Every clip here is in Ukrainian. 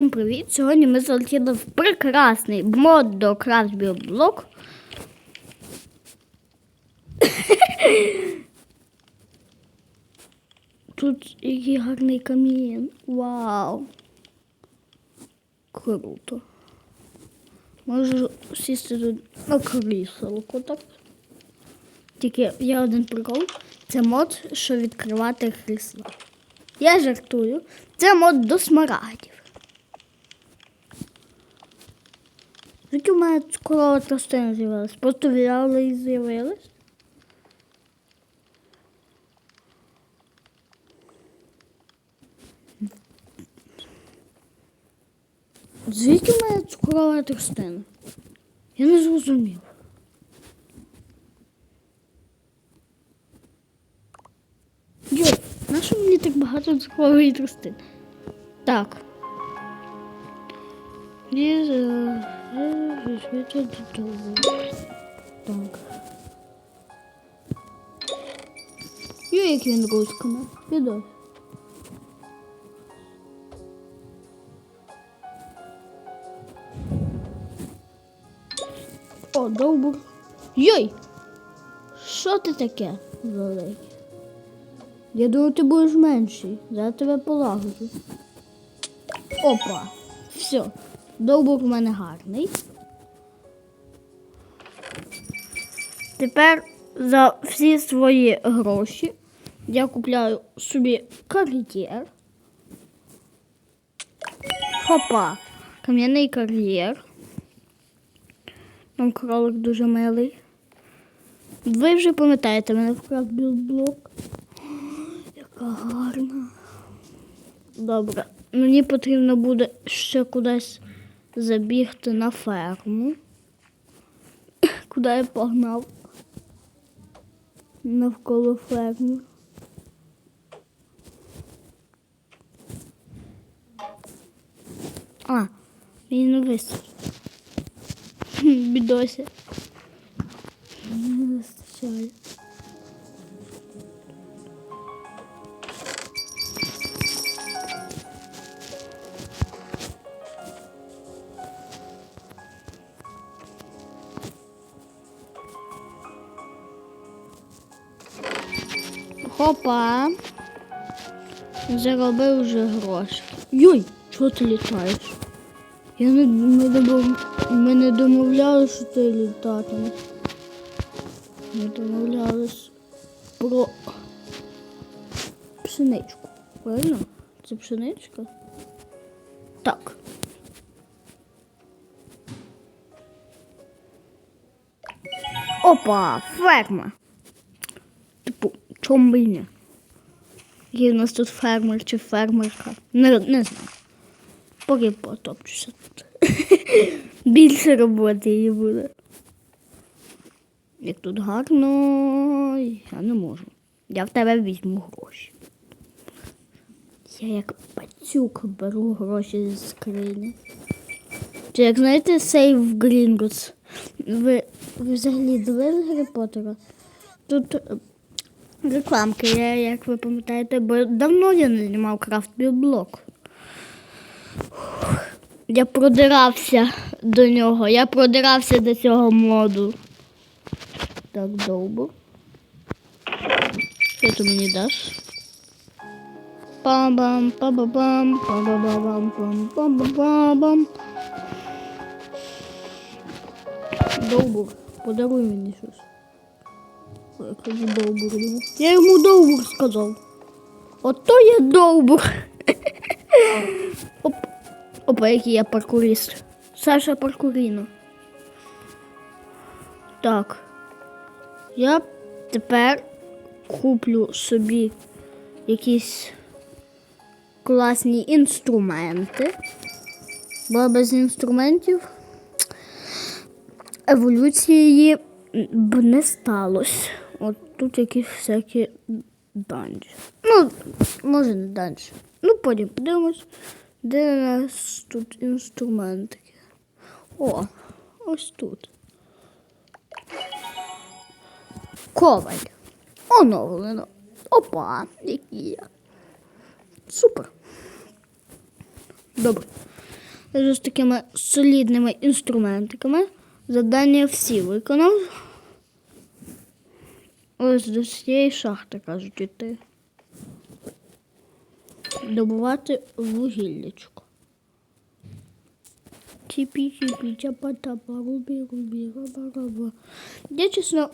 Всім привіт! Сьогодні ми залетіли в прекрасний мод до Craft Build Тут який гарний камін. Вау! Круто. Можу сісти тут на кріселку, так? Тільки є один прикол. Це мод, що відкривати крісло. Я жартую. Це мод до смарагдів. Звідки у мене скоро тростина з'явилась? Просто взяли і з'явилась. Звідки у мене цукрова тростина? Я не зрозумів. Йой, нащо мені так багато цукрової тростини? Так. Ліза, е, швидше додому. Так. Йой, як він русками. Підось. О, довбур. Йой! Що ти таке велике? Я думав, ти будеш менший. Зараз тебе полагоджу. Опа. Все. Довбур у мене гарний. Тепер за всі свої гроші я купляю собі кар'єр. Хопа. Кам'яний кар'єр. Там кролик дуже милий. Ви вже пам'ятаєте мене вкрав білблок. Яка гарна. Добре. Мені потрібно буде ще кудись забігти на ферму. Куди я погнав? Навколо ферми. А, мені не. Бідося. Не вистачає. Хопа. Заробив вже гроші. Йой, чого ти літаєш? Я не, ми, домов... ми не домовлялися, що ти літатимеш. Ми домовлялись про пшеничку. Правильно? Це пшеничка? Так. Опа, ферма. Чому б і ні? Є в нас тут фермер чи фермерка? Не, не знаю. Поки потопчуся тут. Більше роботи її буде. Як тут гарно, я не можу. Я в тебе візьму гроші. Я як пацюк беру гроші з скрині. Чи як знаєте, сейв Грінготс? Ви, ви взагалі дивились Гаррі Поттера? Тут рекламки, я, як ви пам'ятаєте, бо давно я не знімав крафт блок. Я продирався до нього. Я продирався до цього моду. Так довго. Що ти мені даш? Пам-бам, па-ба-бам, па-ба-ба-бам, пам-пам-ба-бам. Довбур, подаруй мені щось. Я кажу довбур. Я йому довбур сказав. Ото я довбур. Оп. Опа, який я паркурист. Саша паркуріно. Так. Я тепер куплю собі якісь класні інструменти. Бо без інструментів еволюції б не сталося. Тут якісь всякі данжі. Ну, може не данжі. Ну, потім подивимось. Де у нас тут інструментики? О, ось тут. Коваль. Оновлено. Опа, які я. Супер. Добре. з такими солідними інструментиками. Завдання всі виконав. Ось до цієї шахти, кажуть, іти. Добувати вугіллячко. Чіпі, чіпі, чапа, тапа, рубі, рубі, раба, раба. Я, чесно,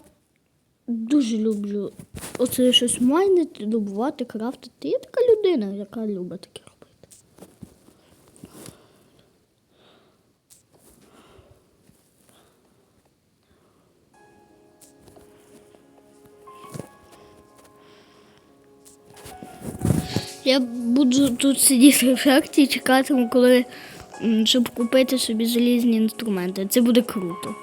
дуже люблю оце щось майнити, добувати, крафтити. Я така людина, яка любить таке Я буду тут сидіти в шахті і чекатиму, коли щоб купити собі залізні інструменти. Це буде круто.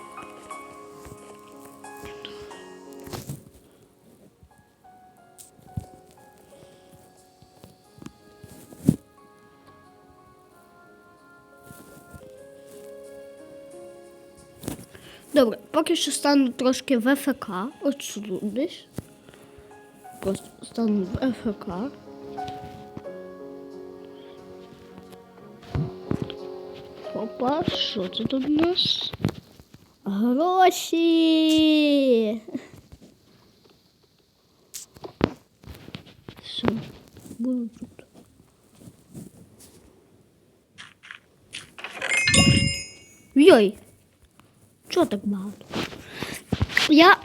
Добре, поки що стану трошки в ФК. От сюди. Просто стану в ФК. Опа, що це тут у нас? Гроші. Все, буду тут. Йой, чого так багато? Я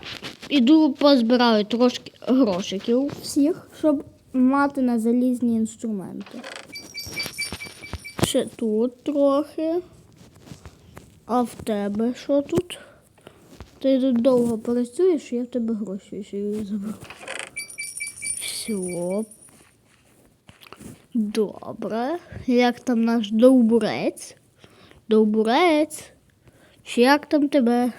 іду позбираю трошки грошиків всіх, щоб мати на залізні інструменти. Ще тут трохи. А в тебе що тут? Ти тут довго працюєш, я в тебе гроші ще заберу. Все. Добре. Як там наш довбурець? Довбурець. Чи як там тебе?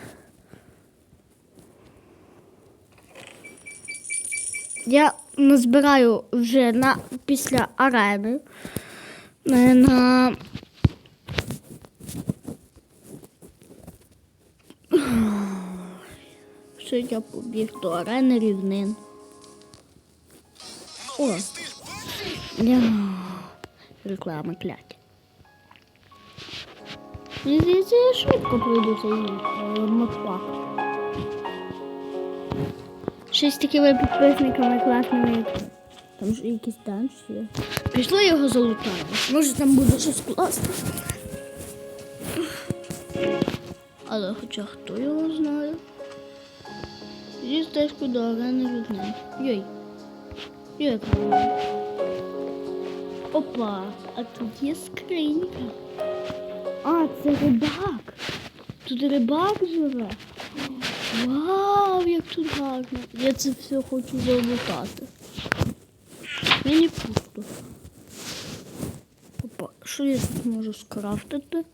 Я назбираю вже на після арени. е, На Що я побіг до арени рівнин. О! Реклама. Мені здається, я швидко пройду цей е. Щось з такими підписниками класними. Там ж якісь танці є. Його залутаємо. Може там буде щось класне. Але хоча хто його знає. Зі стежку до арени рівнин. Йой. Йой. Опа, а тут є скринька. А, це рибак. Тут рибак живе. Вау, як тут гарно. Я це все хочу залутати. Мені пусто. Опа, що я тут можу скрафтити?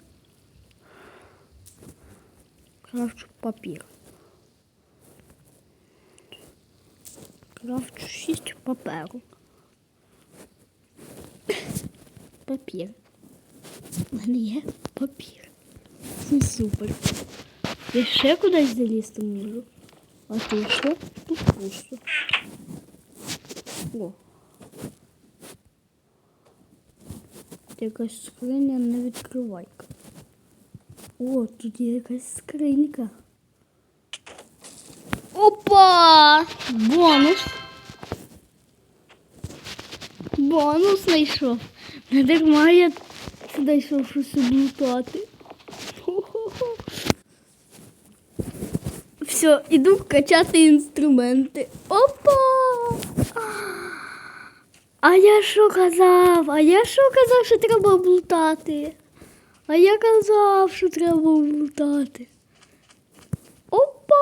Крафчу папір. Крафчу шість паперу. Папір. Є папір. Це супер. Я ще кудись залізти можу. А тут що? Тут пусто. О. Якась скриня не відкривайка. О, тут є якась скринька. Опа! Бонус. Бонус знайшов. Не дарма я сюди йшов щось облутати. Все, іду качати інструменти. Опа! А я що казав? А я що казав, що треба облутати? А я казав, що треба облутати. Опа!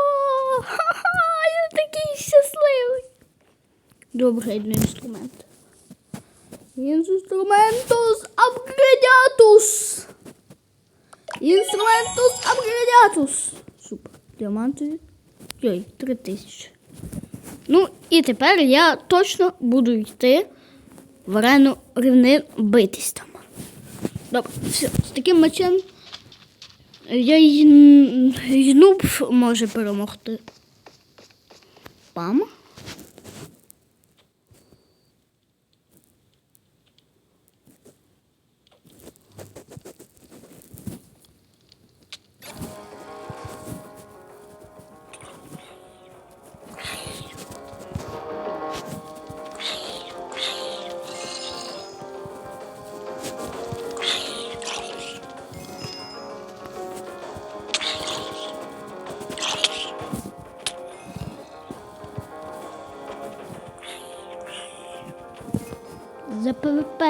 Ха-ха! Я такий щасливий. Добре, йду інструмент. Інструментус апградіатус. Інструментус апградіатус. Супер. Діамантові. Йой, три тисячі. Ну, і тепер я точно буду йти в арену рівнин битись там. Добре, все, з таким мечем я й, й нуб може перемогти. Пам.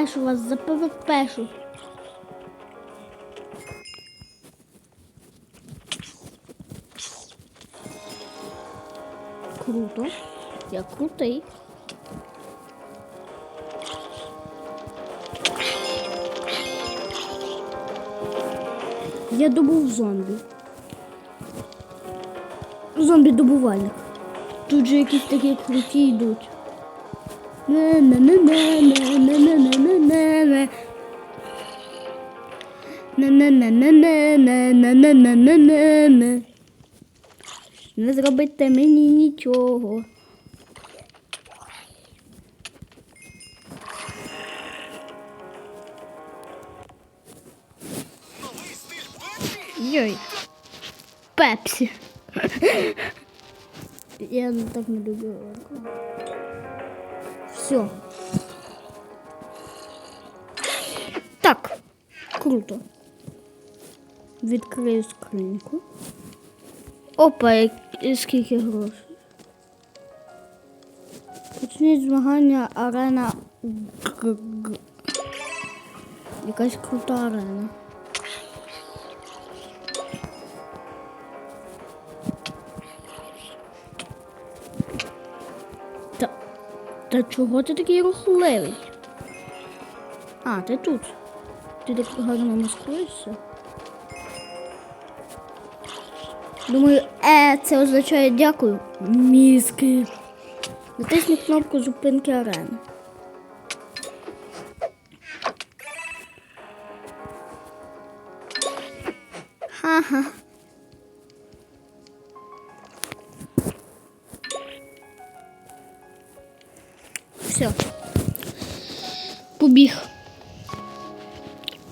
ПВПшу вас, за ПВПшу. Круто. Я крутий. Я добув зомбі. Зомбі-добувальник. Тут же якісь такі круті йдуть. Не зробите мені нічого. Йой. Пепсі. Я так не люблю. Все. Так, круто. Відкрию скриньку. Опа, скільки грошей. Почніть змагання арена. Якась крута арена. Та чого ти такий рухливий? А, ти тут. Ти так гарно маскуєшся. Думаю, е, це означає дякую. Мізки. Натисни кнопку зупинки арени. Ха-ха. Все. Побіг.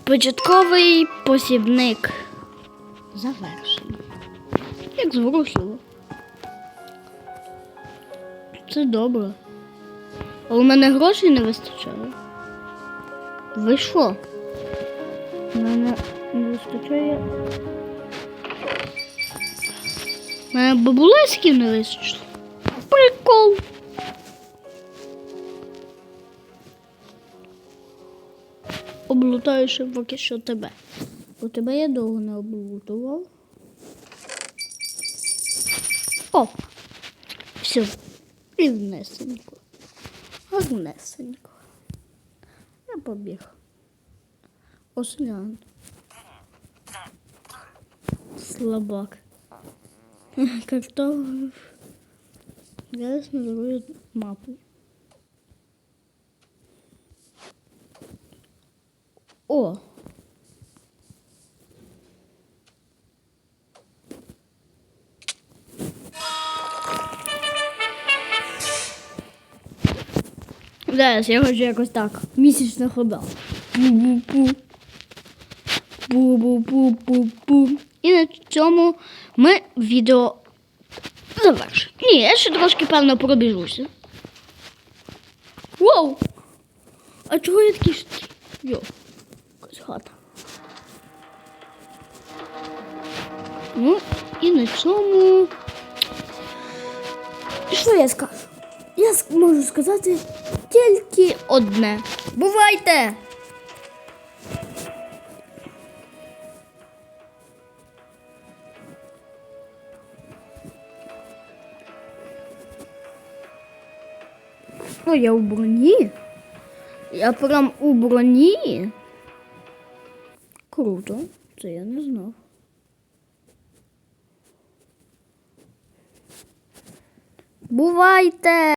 Початковий посібник. Завершено. Як зворушливо. Це добре. А у мене грошей не вистачає. Ви що? У мене не вистачає. У мене бабулецьків не вистачило. Прикол. Облутаю ще поки що тебе. Бо тебе я довго не облутував. О! Все. Рівнесенько. Гарнесенько. Я побіг. Ослян. Слабак. Картофель. Я знаю мапу. О! Зараз я хочу якось так. Місячна хода. Пу-пу-пу. Пу-пу-пу-пу-пу. І на цьому ми відео завершимо. Ні, я ще трошки, певно, пробіжуся. Воу! А чого я такий шт- Йо, хата. Ну, і на цьому. Що я скажу? Я можу сказати тільки одне. Бувайте! О, я у броні. Я прям у броні. Круто, це я не знав. Бувайте!